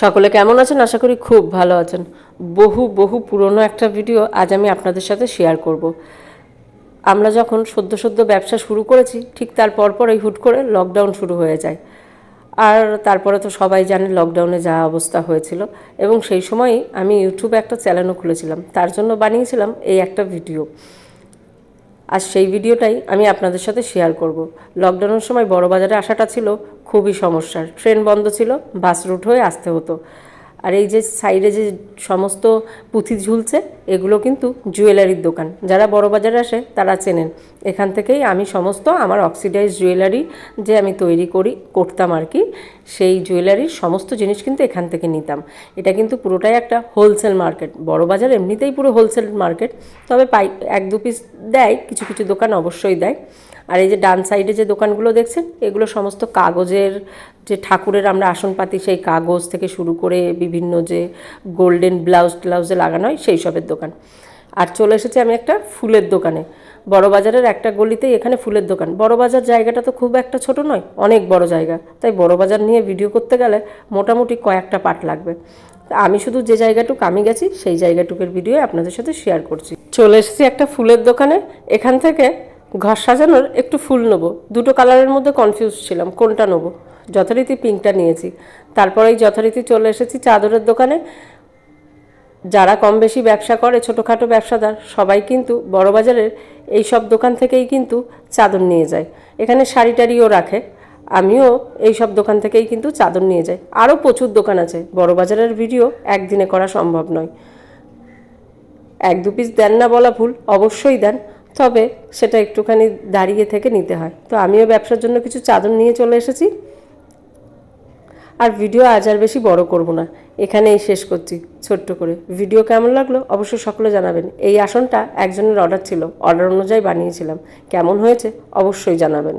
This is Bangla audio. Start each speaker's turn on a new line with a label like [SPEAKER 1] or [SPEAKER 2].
[SPEAKER 1] সকলে কেমন আছেন? আশা করি খুব ভালো আছেন। বহু বহু পুরনো একটা ভিডিও আজ আমি আপনাদের সাথে শেয়ার করব। আমরা যখন সদ্য সদ্য ব্যবসা শুরু করেছি, ঠিক তার পরপরই হুট করে লকডাউন শুরু হয়ে যায়। আর তারপরে তো সবাই জানে লকডাউনে যা অবস্থা হয়েছিল। এবং সেই সময়ই আমি ইউটিউবে একটা চ্যানেলও খুলেছিলাম। তার জন্য বানিয়েছিলাম এই একটা ভিডিও আর সেই ভিডিওটাই আমি আপনাদের সাথে শেয়ার করব। লকডাউনের সময় বড় বাজারে আসাটা ছিল খুবই সমস্যার। ট্রেন বন্ধ ছিল, বাস রুট হয়ে আসতে হতো। আর এই যে সাইডে যে সমস্ত পুঁথি ঝুলছে, এগুলো কিন্তু জুয়েলারির দোকান। যারা বড় বাজারে আসে, তারা চেনেন। এখান থেকেই আমি সমস্ত আমার অক্সিডাইজ জুয়েলারি যে আমি তৈরি করি, করতাম আর কি, সেই জুয়েলারির সমস্ত জিনিস কিন্তু এখান থেকে নিতাম। এটা কিন্তু পুরোটাই একটা হোলসেল মার্কেট। বড় বাজার এমনিতেই পুরো হোলসেল মার্কেট, তবে পাই, এক দু পিস দেয়, কিছু কিছু দোকান অবশ্যই দেয়। আর এই যে ডান সাইডে যে দোকানগুলো দেখছেন, এগুলো সমস্ত কাগজের যে ঠাকুরের আমরা আসন পাতি সেই কাগজ থেকে শুরু করে বিভিন্ন যে গোল্ডেন ব্লাউজ ট্লাউজে লাগানো হয় সেই সবের দোকান। আর চলে এসেছি আমি একটা ফুলের দোকানে। বড় বাজারের একটা গলিতেই এখানে ফুলের দোকান। বড় বাজার জায়গাটা তো খুব একটা ছোট নয়, অনেক বড় জায়গা। তাই বড় বাজার নিয়ে ভিডিও করতে গেলে মোটামুটি কয়েকটা পার্ট লাগবে। আমি শুধু যে জায়গাটুকু আমি গেছি, সেই জায়গাটুকের ভিডিও আপনাদের সাথে শেয়ার করছি। চলে এসেছি একটা ফুলের দোকানে। এখান থেকে ঘর সাজানোর একটু ফুল নেব। দুটো কালারের মধ্যে কনফিউজ ছিলাম, কোনটা নেব? যথারীতি পিঙ্কটা নিয়েছি। তারপরেই যথারীতি চলে এসেছি চাদরের দোকানে। যারা কম বেশি ব্যবসা করে, ছোটোখাটো ব্যবসাদার, সবাই কিন্তু বড়বাজারের এই সব দোকান থেকেই কিন্তু চাদর নিয়ে যায়। এখানে শাড়ি টাড়িও রাখে। আমিও এই সব দোকান থেকেই কিন্তু চাদর নিয়ে যাই। আরও প্রচুর দোকান আছে। বড়বাজারের ভিডিও একদিনে করা সম্ভব নয়। এক দু পিস দেন না বলা ভুল, অবশ্যই দেন। তবে সেটা একটুখানি দাঁড়িয়ে থেকে নিতে হয়। তো আমিও ব্যবসার জন্য কিছু চাদর নিয়ে চলে এসেছি। আর ভিডিও আজ আর বেশি বড় করব না। এখানেই শেষ করছি, ছোট্ট করে। ভিডিও কেমন লাগল অবশ্যই সকলে জানাবেন। এই আসনটা একজনের অর্ডার ছিল। অর্ডার অনুযায়ী বানিয়েছিলাম। কেমন হয়েছে অবশ্যই জানাবেন।